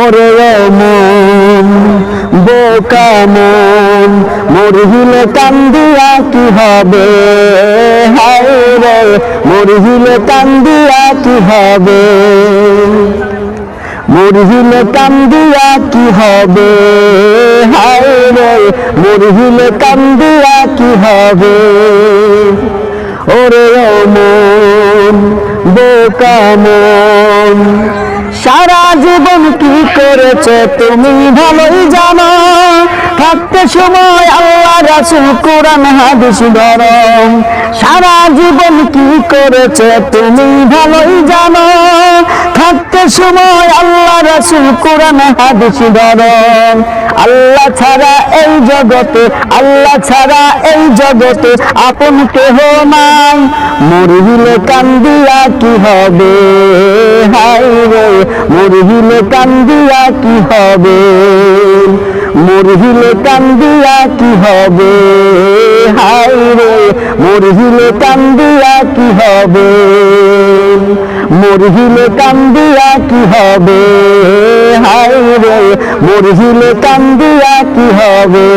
ওরে মন, বোকা মন, মরহিলে কান্দিয়া কি হবে? হায় মরহিলে কান্দিয়া কি হবে? মরহিলে কান্দিয়া কি হবে? হায় মরহিলে কান্দিয়া কি হবে? ওরে মন, বোকা মন, সারা জীবন করেছে তুমি ভালোই জানো। থাকতে সময় আল্লাহ রাসুল কোরআন, হাদিস, ধরম। সারা জীবন কি করেছে তুমি ভালোই জানো। সময় আল্লাহ রাসুল কোরআন হাদিস ধরম আল্লাহ ছাড়া এই জগতে, আল্লাহ ছাড়া এই জগতে আপন কেহ নাই। মরিলে কান্দিয়া কি হবে? হাই রে মরিলে কান্দিয়া কি হবে? মরিলে কান্দিয়া কি হবে? হাই রে মরিলে কান্দিয়া কি হবে? মরহিলে কান্দিয়া কি হবে? হায় রে মরহিলে কান্দিয়া কি হবে?